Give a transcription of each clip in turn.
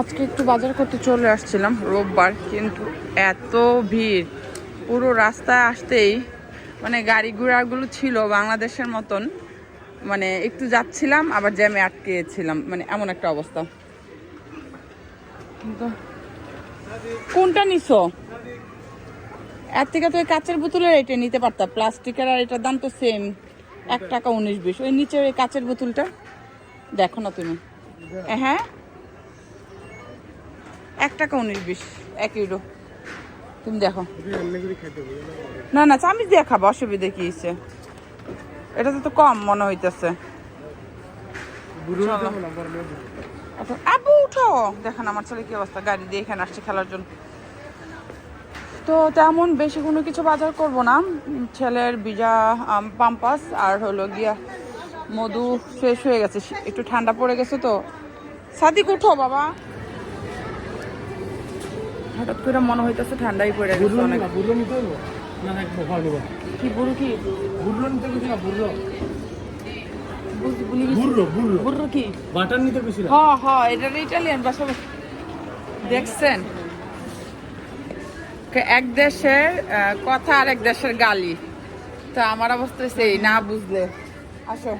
আজকে একটু বাজার করতে চলে আসছিলাম রোববার, কিন্তু এত ভিড়। পুরো রাস্তায় আসতেই মানে গাড়ি ঘোড়াগুলো ছিল বাংলাদেশের মতন। মানে একটু যাচ্ছিলাম, আবার জ্যামে আটকেছিলাম। মানে এমন একটা অবস্থা। কোনটা নিছো? এর থেকে তো কাচের বোতলের এটা নিতে পারতাম প্লাস্টিকের আর এটার দাম তো সেম এক টাকা উনিশ বিশ। ওই নিচে ওই কাঁচের বোতলটা দেখো না তুমি। হ্যাঁ? এক টাকা উনিশ বিশ এক ইউরো তুমি দেখো। না না চামিচ দিয়ে খাব অসুবিধা কি হয়েছে? এটাতে তো কম মনে হইতেছে। আবু উঠো। দেখেন আমার ছেলে কি অবস্থা গাড়ি দিয়ে এখানে আসছে খেলার জন্য। তো তেমন বেশি কোনো কিছু বাজার করব না। ছেলের বিজা পাম্পাস আর হলো গিয়া মধু শেষ হয়ে গেছে। একটু ঠান্ডা পড়ে গেছে তো। সাদিক উঠো বাবা। হঠাৎ করে মনে হইতেছে ঠান্ডাই পড়ে গেছে অনেক। কি বুড়ো কি। বুড়ো নিতে দেখছেন? এক দেশের কথা আর এক দেশের গালি। তো আমার অবস্থা সেই না বুঝলে। আসো।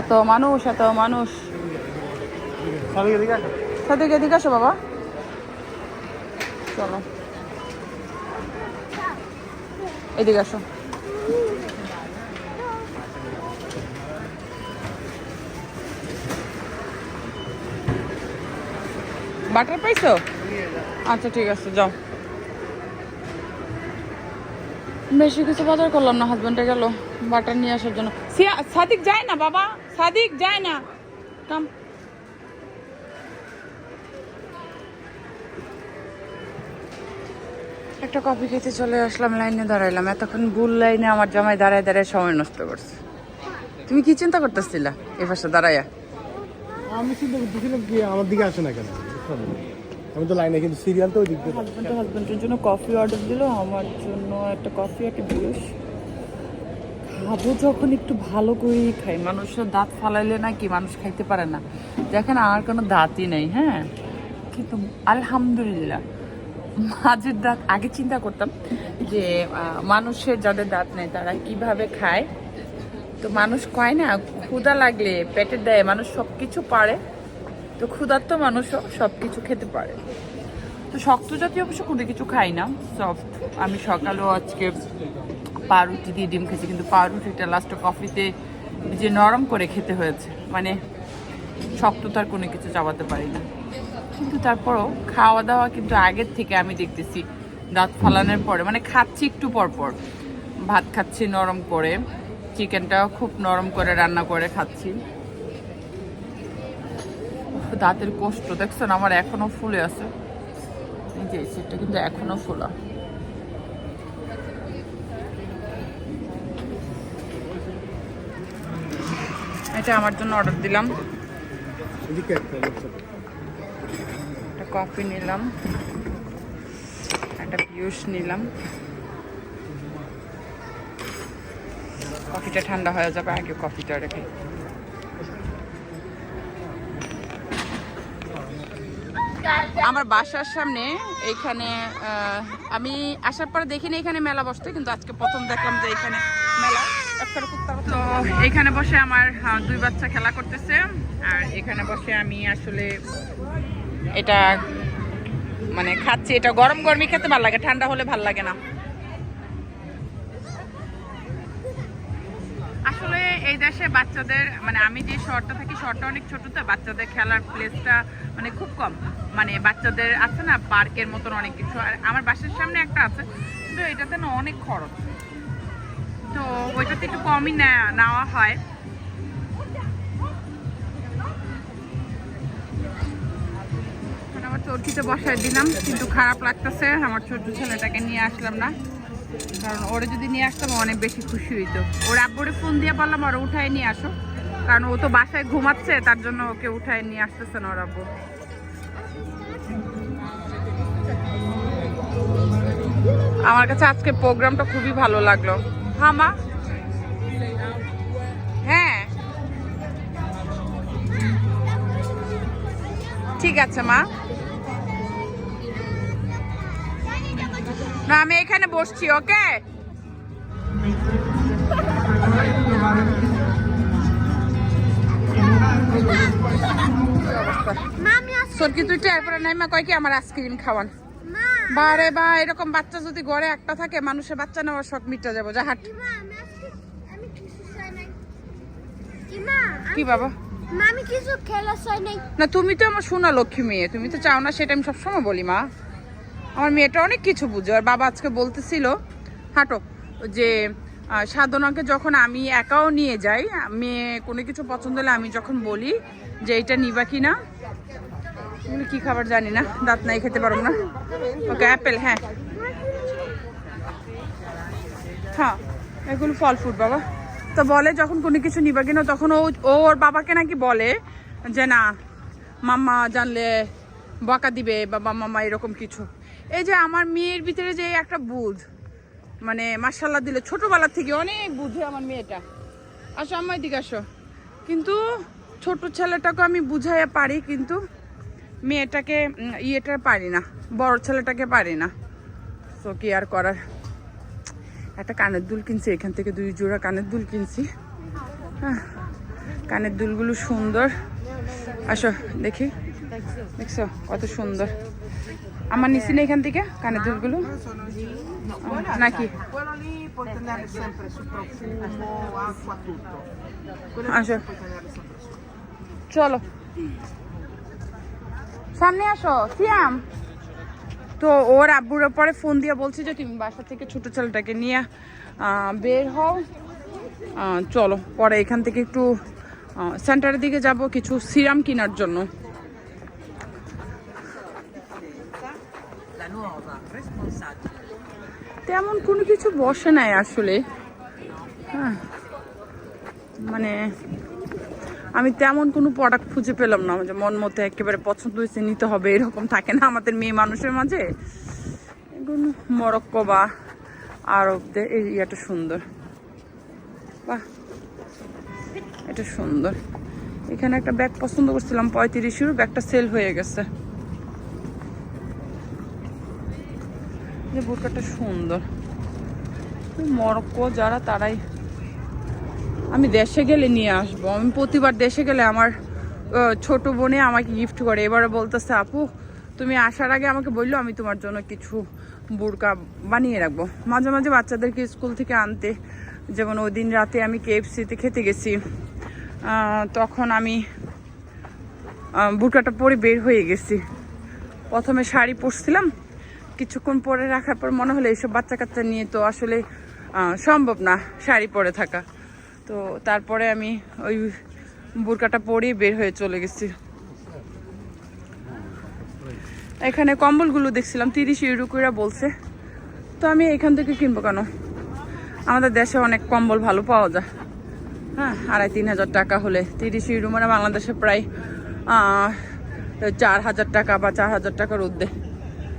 এত মানুষ এত মানুষ। সাথে এদিকে আসো বাবা। চলো। এদিকে আসো। বাটার পাইছো? আচ্ছা ঠিক আছে যাও। বেশি কিছু বাজার করলাম না হাজবেন্ডে গেল বাটার নিয়ে আসার জন্য। সাদিক যায় না বাবা। সাদিক যায় না। কাম একটা কফি খেতে চলে আসলাম লাইনে দাঁড়াইলাম। এতক্ষণ ভুল লাইনে আমার জামাই দাঁড়ায় দাঁড়ায় সময় নষ্ট করছে। তুমি কি চিন্তা করতেছিলা? এ পাশে দাঁড়াইয়া। আমি চিন্তা করতেছিলাম কি আমার দিকে আসে না কেন? আমি তো লাইনে কিন্তু সিরিয়াল তো ওই দিক হাজব্যান্ডের জন্য কফি অর্ডার দিল আমার জন্য একটা কফি একটা জুস খাব যখন একটু ভালো করেই খাই মানুষের দাঁত ফালাইলে নাকি মানুষ খাইতে পারে না। দেখেন আমার কোনো দাঁতই নেই হ্যাঁ? কিন্তু আলহামদুলিল্লাহ, মাঝের দাঁত, আগে চিন্তা করতাম যে মানুষের যাদের দাঁত নেই তারা কীভাবে খায়। তো মানুষ কয় না ক্ষুদা লাগলে পেটের দেয় মানুষ সব কিছু পারে। তো ক্ষুধার্ত মানুষও সব কিছু খেতে পারে। তো শক্ত জাতীয় অবশ্য কোনো কিছু খাই না সফট আমি সকালেও আজকে পাউরুটি দিয়ে ডিম খেয়েছি, কিন্তু পাউরুটিটা লাস্টে কফিতে যে নরম করে খেতে হয়েছে। মানে শক্ততার কোনো কিছু চাবাতে পারি না। কিন্তু তারপরও খাওয়া দাওয়া কিন্তু আগের থেকে আমি দেখতেছি, দাঁত ফালানোর পরে। মানে খাচ্ছি একটু পর পর। ভাত খাচ্ছি নরম করে চিকেনটাও খুব নরম করে রান্না করে খাচ্ছি। দাঁতের কষ্ট। দেখছেন আমার এখনও ফুলে আছে। এই যে সেটা কিন্তু এখনও ফোলা। এটা আমার জন্য অর্ডার দিলাম। একটা কফি নিলাম। একটা পিউস নিলাম। কফিটা ঠান্ডা হয়ে যাবে আগে কফিটা রেখে। আমার বাসার সামনে এইখানে আমি আসার পর দেখিনি এখানে মেলা বসতে কিন্তু আজকে প্রথম দেখলাম যে এখানে মেলা। তো এখানে বসে আমার দুই বাচ্চা খেলা করতেছে। আর এখানে বসে আমি আসলে এটা মানে খাচ্ছি। এটা গরম গরমই খেতে ভালো লাগে ঠান্ডা হলে ভালো লাগে না। আসলে এই দেশে বাচ্চাদের মানে আমি যে শহরটা থাকি শহরটা অনেক ছোট তো বাচ্চাদের খেলার প্লেসটা মানে খুব কম। মানে বাচ্চাদের আছে না পার্কের মতন অনেক কিছু। আর আমার বাসার সামনে একটা আছে কিন্তু এটাতে না অনেক খরচ। তো ওইটাতে একটু কমই নেওয়া হয়। আবার চরকিতে বসায় দিলাম, কিন্তু খারাপ লাগতেছে। আমার ছোট ছেলেটাকে নিয়ে আসলাম না। কারণ ওরা যদি নিয়ে আসতাম অনেক বেশি খুশি হইতো। ওর আব্বুরে ফোন দিয়ে বললাম ওরা উঠায় নিয়ে আসো। কারণ ও তো বাসায় ঘুমাচ্ছে, তার জন্য ওকে উঠায় নিয়ে আসতেছে না ওর আব্বু। আমার কাছে আজকে প্রোগ্রামটা খুবই ভালো লাগল। হামা হ্যাঁ। ঠিক আছে মা। না আমি এখানে বসছি ওকে? সরকি কিন্তু এরপরে নাই? মা কয় আমার আইসক্রিম খাওয়ান? বারে বা এরকম বাচ্চা যদি ঘরে একটা থাকে মানুষের বাচ্চা নেওয়ার শখ মিটা যাব যা হাট কি বাবা? মা আমি কিছু খেলা চাই নাই। না তুমি তো আমার সোনা লক্ষ্মী মেয়ে তুমি তো চাও না সেটা আমি সবসময় বলি মা। আমার মেয়েটা অনেক কিছু বুঝে আর বাবা আজকে বলতেছিল হাঁটো যে সাধনাকে যখন আমি একাও নিয়ে যাই মেয়ে কোনো কিছু পছন্দ হলে আমি যখন বলি যে এটা নিবা কি না এগুলো কি খাবার জানি না, দাঁত নাই, খেতে পারব না। ওকে, অ্যাপেল হ্যাঁ। হ্যাঁ এগুলো ফল ফ্রুট, বাবা। তো বলে যখন কোনো কিছু নিবা কিনা, তখন ও ওর বাবাকে নাকি বলে যে, না, মাম্মা জানলে বকা দিবে বা মাম্মা এরকম কিছু। এই যে আমার মেয়ের ভিতরে যে একটা বুধ মানে মার্শাল্লাহ দিলে ছোটবেলা থেকে অনেক বুঝে আমার মেয়েটা। আসো আমার দিকে আসো। কিন্তু ছোট ছেলেটাকে আমি বুঝাইয়া পারি, কিন্তু মেয়েটাকে ইয়েটা পারি না বড় ছেলেটাকে পারি না। তো কি আর করার? একটা কানের দুল কিনছি এখান থেকে দুই জোড়া কানের দুল কিনছি। হ্যাঁ, কানের দুলগুলো সুন্দর। আসো দেখি। দেখছ কত সুন্দর। আমার নিছি না এখান থেকে কানের দুলগুলো? নাকি? su. চলো। সামনে আসো, সিয়াম। তো ওর আব্বুর পরে ফোন দিয়ে বলছি যে, তুমি বাসা থেকে ছোট ছেলেটাকে নিয়ে বের হও। চলো, পরে এখান থেকে একটু সেন্টারের দিকে যাব কিছু সিরাম কেনার জন্য. তেমন কোনো কিছু বসে নাই আসলে। হ্যাঁ। মানে আমি তেমন কোনো প্রোডাক্ট খুঁজে পেলাম না, যে মন মতো একেবারে পছন্দ হয়েছে, নিতে হবে, এরকম থাকে না আমাদের মেয়ে মানুষের মাঝে। মরক্কো বা আরবদের এই ইয়েটা সুন্দর। বাহ, এটা সুন্দর। এখানে একটা ব্যাগ পছন্দ করছিলাম পঁয়ত্রিশ ইউরো ব্যাগটা সেল হয়ে গেছে। বোরকাটা সুন্দর। মরক্কো যারা, তারাই আমি দেশে গেলে নিয়ে আসব। আমি প্রতিবার দেশে গেলে আমার ছোট বোনে আমাকে গিফট করে। এবারে বলতেছে, আপু, তুমি আসার আগে আমাকে বলল আমি তোমার জন্য কিছু বোরকা বানিয়ে রাখব। মাঝে মাঝে বাচ্চাদেরকে স্কুল থেকে আনতে, যেমন ওই দিন রাতে আমি কেএফসিতে খেতে গেছি তখন আমি বোরকাটা পরে বের হয়ে গেছি। প্রথমে শাড়ি পরছিলাম, কিছুক্ষণ পরে রাখার পর মনে হলো এইসব বাচ্চা কাচ্চা নিয়ে তো আসলে সম্ভব না শাড়ি পরে থাকা। তো তারপরে আমি ওই বোরকাটা পরেই বের হয়ে চলে গেছি। এখানে কম্বলগুলো দেখছিলাম, তিরিশ ইউরো করে বলছে। তো আমি এখান থেকে কিনবো কেন? আমাদের দেশে অনেক কম্বল ভালো পাওয়া যায়। হ্যাঁ আড়াই তিন হাজার টাকা হলে। তিরিশ ইউরো মানে বাংলাদেশে প্রায় চার হাজার টাকা বা চার হাজার টাকার ঊর্ধ্বে।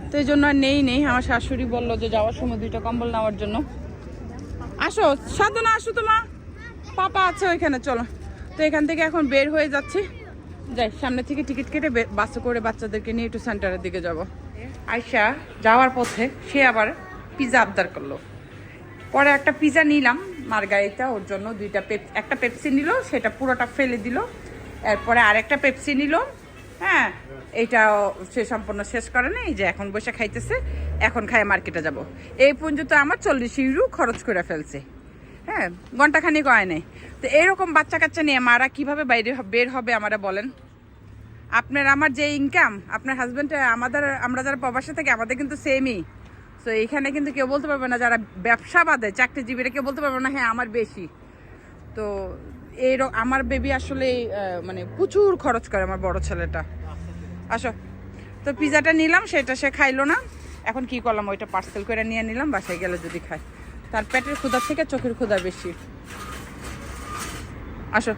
তো এই জন্য আর নেই নেই। আমার শাশুড়ি বলল যে যাওয়ার সময় দুইটা কম্বল নেওয়ার জন্য। আসো, সাধনা, আসো তোমা পাপা আছে ওইখানে, চলো। তো এখান থেকে এখন বের হয়ে যাচ্ছি। যাই, সামনে থেকে টিকিট কেটে বাসে করে বাচ্চাদেরকে নিয়ে একটু সেন্টারের দিকে যাব। আয়সা যাওয়ার পথে সে আবার পিজা আবদার করল। পরে একটা পিজা নিলাম, মার্গারিটা, ওর জন্য দুইটা পেপ একটা পেপসি নিল, সেটা পুরোটা ফেলে দিল। এরপরে আরেকটা পেপসি নিল। হ্যাঁ এইটাও সে সম্পূর্ণ শেষ করে নেই যে এখন বসে খাইতেছে, এখন খায় মার্কেটে যাব। এই পর্যন্ত আমার চল্লিশ ইউরো খরচ করে ফেলছে। হ্যাঁ ঘন্টাখানি কয় নেই। তো এইরকম বাচ্চা কাচ্চা নিয়ে মারা কীভাবে বাইরে বের হবে আমারা বলেন? আপনার আমার যে ইনকাম আপনার হাজবেন্ড আমাদের, আমরা যারা প্রবাসে থাকি, আমাদের কিন্তু সেমই তো এইখানে কিন্তু কেউ বলতে পারবে না যারা ব্যবসা বাদে, চাকরিজীবীরা কেউ বলতে পারবে না হ্যাঁ আমার বেশি। তো এই আমার বেবি আসলে মানে প্রচুর খরচ করে আমার বড় ছেলেটা। আসো। তো পিজাটা নিলাম, সেটা সে খাইলো না। এখন কি করলাম, ওইটা পার্সেল করে নিয়ে নিলাম, বাসায় গেলে যদি খায়। তার পেটের ক্ষুধা থেকে চোখের ক্ষুধা বেশি। আসো।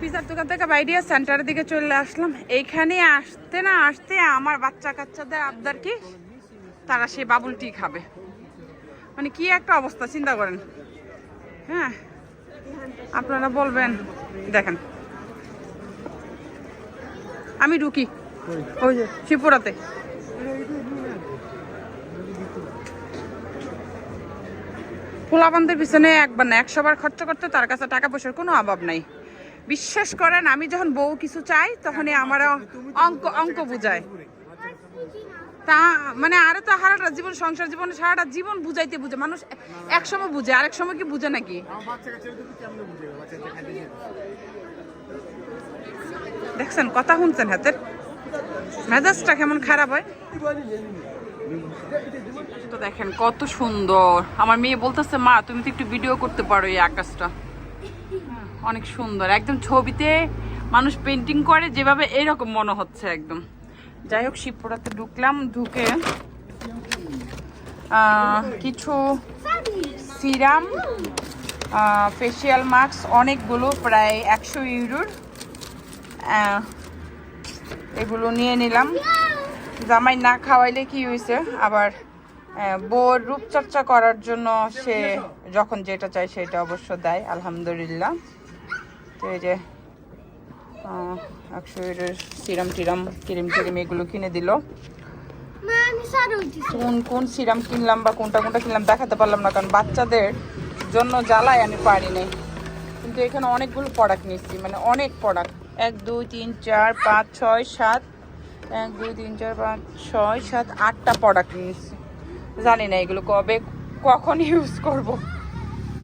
পিজার দোকান থেকে বাইরে সেন্টারের দিকে চলে আসলাম। এইখানে আসতে না আসতে আমার বাচ্চা কাচ্চাদের আবদার কি? তারা সেই বাবুলটি খাবে। মানে কি একটা অবস্থা চিন্তা করেন। হ্যাঁ আপনারা বলবেন। দেখেন। আমি ঢুকি। ওই যে। শিবপুরাতে। পোলাপানদের পিছনে একবার না একশো বার খরচ করতে তার কাছে টাকা পয়সার কোনো অভাব নাই। বিশ্বাস করেন আমি যখন বউ কিছু চাই তখনই আমার অঙ্ক অঙ্ক বুঝায়। তা মানে আরও তো সারাটা জীবন সংসার জীবন সারাটা জীবন বুঝাইতে বুঝে। মানুষ এক সময় বুঝে আরেক সময় কি বুঝে নাকি? দেখছেন কথা শুনছেন হাতের। মেজাজটা কেমন খারাপ হয়। তো দেখেন কত সুন্দর। আমার মেয়ে বলতেছে মা তুমি তো একটু ভিডিও করতে পারো এই আকাশটা। হ্যাঁ, অনেক সুন্দর। একদম ছবিতে মানুষ পেন্টিং করে যেভাবে এরকম মনে হচ্ছে একদম। যাই হোক শিবপুরাতে ঢুকলাম ঢুকে কিছু সিরাম ফেসিয়াল মাস্ক অনেকগুলো প্রায় একশো ইউরোর এগুলো নিয়ে নিলাম। জামাই না খাওয়াইলে কি হয়েছে আবার বউর রূপচর্চা করার জন্য সে যখন যেটা চায় সেটা অবশ্য দেয় আলহামদুলিল্লাহ। তো এই যে একশো সিরাম টিরাম ক্রিম টিরিম এগুলো কিনে দিল। কোন কোন সিরাম কিনলাম বা কোনটা কোনটা কিনলাম দেখাতে পারলাম না কারণ বাচ্চাদের জন্য জ্বালায় আমি পারি নাই। কিন্তু এখানে অনেকগুলো প্রোডাক্ট নিচ্ছি মানে অনেক প্রোডাক্ট এক দুই তিন চার পাঁচ ছয় সাত এক, দুই, তিন, চার, পাঁচ, ছয়, সাত, আটটা প্রোডাক্ট নিয়েছি। জানি না এগুলো কবে, কখন ইউজ করব।